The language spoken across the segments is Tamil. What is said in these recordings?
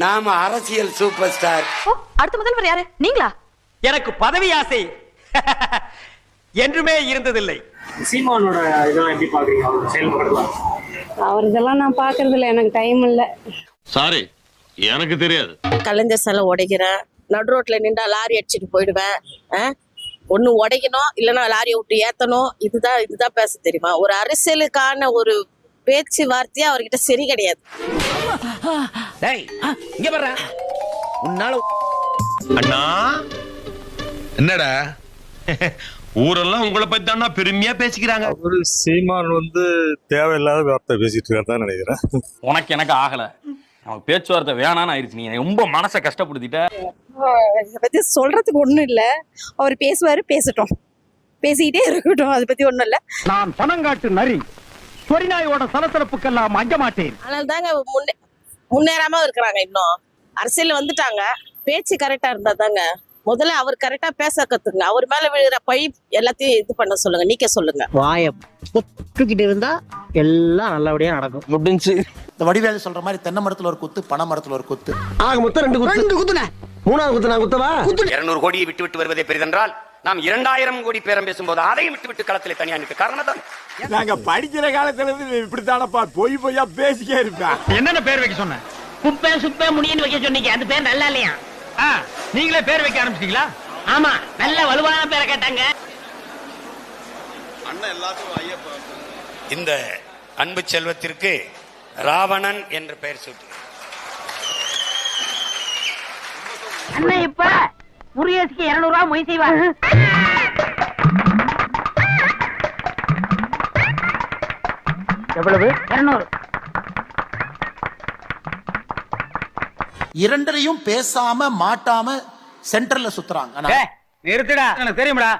நாம அரசியல் சூப்பர் ஸ்டார் அடுத்த முதல்வர் யாரு? நீங்களா? எனக்கு பதவி ஆசை. என்றுமே இருந்ததில்லை. சீமானோட இதெல்லாம் எப்படி பாக்குறீங்க? அவரோட செயல்பாடுலாம் அவர் இதெல்லாம் நான் பாக்குறது இல்ல எனக்கு டைம் இல்ல. சாரி எனக்கு தெரியாது. கலைஞர் சிலை உடைக்கிறேன். நடு ரோட்ல நின்றா லாரி அடிச்சுட்டு போயிடுவேன். ஒன்னு உடைக்கணும் இல்லைன்னா லாரியை விட்டு ஏத்தணும். இதுதான் இதுதான் பேச தெரியுமா? ஒரு அரசியலுக்கான ஒரு பேச்சு வார்த்தையே அவர்கிட்ட சரி கிடையாது. டேய் இங்க வர்ற உன்னால அண்ணா. என்னடா? ஊரெல்லாம் உங்களை பத்தி தானா பெருமையா பேசிக்கிறாங்க. ஒரு சீமான் வந்து தேவையில்லாத வார்த்தை பேசிட்டு இருக்காரு தான் நினைக்கிறேன். உனக்கு எனக்கு ஆகல. அவன் பேச்சுவார்த்தை வேணான்னு ஆயிடுச்சு நீ ரொம்ப மனசை கஷ்டப்படுத்திட்ட. இதை பத்தி சொல்றதுக்கு ஒண்ணும் இல்ல. அவர் பேசுவாரு பேசட்டும். பேசிக்கிட்டே இருக்கட்டும். அதை பத்தி ஒண்ணும் இல்ல. நான் பணங்காட்டு நரி. சொரிநாயோட சலசலப்புக்கெல்லாம் அஞ்ச மாட்டேன். ஆனால் தாங்க முன்னே முன்னேறாம இருக்கிறாங்க இன்னும். அரசியல் வந்துட்டாங்க. பேச்சு கரெக்டா இருந்தா தாங்க முதல்ல அவர் கரெக்டா பேச கத்துங்க அவர் மேல விழுகிற பழி எல்லாத்தையும் இது பண்ண சொல்லுங்க. நீக்க சொல்லுங்க. வாய பொத்துக்கிட்டு இருந்தா எல்லாம் நல்லபடியா நடக்கும். முடிஞ்சு. இந்த வடிவேலு சொல்ற மாதிரி தென்னை மரத்துல ஒரு குத்து பனை மரத்துல ஒரு குத்து. ஆக மொத்தம் ரெண்டு குத்து. ரெண்டு குத்துன மூணாவது குத்து நான் குத்தவா? இருநூறு கோடியை விட்டு விட்டு வருவதே பெரிதென்றால் நாம் இரண்டாயிரம் கோடி பேரம் பேசும்போது அதையும் விட்டு விட்டு களத்தில் தனியா நிற்க காரணம் தான் நாங்க படிக்கிற காலத்துல இருந்து இப்படித்தானப்பா பொய் பொய்யா பேசிக்கே இருப்பேன் என்னென்ன பேர் வைக்க சொன்ன? குப்பை சுப்பை முடின்னு வைக்க சொன்னீங்க. அந்த பேர் நல்லா இல்லையா? ஆ, நீங்களே பேர் வைக்க ஆரம்பிச்சிட்டீங்களா? ஆமா நல்ல வலுவான பேரை கேட்டாங்க. இந்த அன்பு செல்வத்திற்கு ராவணன் என்ற பெயர் சூட்டு. அண்ணன் இப்ப முருகேசுக்கு இருநூறு ரூபாய் மொய் செய்வார். எவ்வளவு? இருநூறு. இரண்டரையும் பேசாம மாட்டாம சென்டர்ல சுத்துறாங்க. நிறுத்துடா. எனக்கு தெரியும்டா.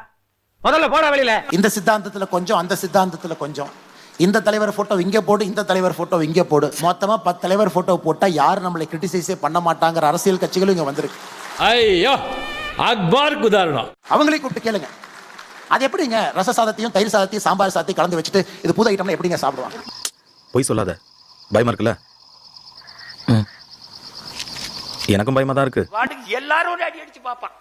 முதல்ல போடா வெளியில. இந்த சித்தாந்தத்துல கொஞ்சம் அந்த சித்தாந்தத்துல கொஞ்சம். இந்த தலைவர் போட்டோ இங்க போடு இந்த தலைவர் போட்டோ இங்க போடு. மொத்தமா பத்து தலைவர் போட்டோ போட்டா யாரும் நம்மளை கிரிட்டிசைஸே பண்ண மாட்டாங்கிற அரசியல் கட்சிகளும் இங்க வந்திருக்கு. ஐயோ. அக்பாருக்கு உதாரணம். அவங்களே கூப்பிட்டு கேளுங்க. அது எப்படிங்க? ரச சாதத்தையும் தயிர் சாதத்தையும் சாம்பார் சாதத்தையும் கலந்து வச்சுட்டு இது புது ஐட்டம்ல எப்படிங்க சாப்பிடுவாங்க? பொய் சொல்லாத. பயமா இருக்குல்ல? எனக்கும் பயமா தான் இருக்கு. வாட்டுக்கு எல்லாரும் ஒரு அடி அடிச்சு பார்ப்பான்.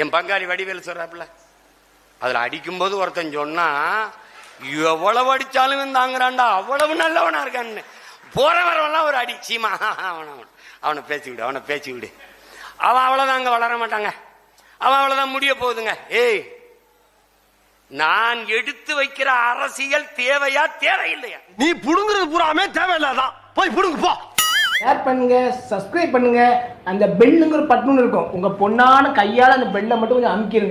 என் பங்காளி வடிவேலு சொல்றாப்புல அதுல அடிக்கும்போது ஒருத்தன் சொன்னா எவ்வளவு அடிச்சாலும் தாங்குறான்டா அவ்வளவு நல்லவனா இருக்கான்னு. போற வரவெல்லாம் ஒரு அடி. சீமா அவனை அவனை பேசி விடு அவனை பேசி விடு. அவன் அவ்வளவுதான் அங்க வளர மாட்டாங்க. அவன் அவ்வளவுதான் முடிய போகுதுங்க. ஏய் நான் எடுத்து வைக்கிற அரசியல் தேவையா தேவையில்லையா? நீ புடுங்குறது பூராமே தேவையில்லாதான் போய் புடுங்கு போ. ஷேர் பண்ணுங்க சப்ஸ்கிரைப் பண்ணுங்க. அந்த பெல்லுங்கிற பட்டன் இருக்கும். உங்க பொண்ணான கையால அந்த பெல்லை மட்டும் கொஞ்சம் அமுக்கிருங்க.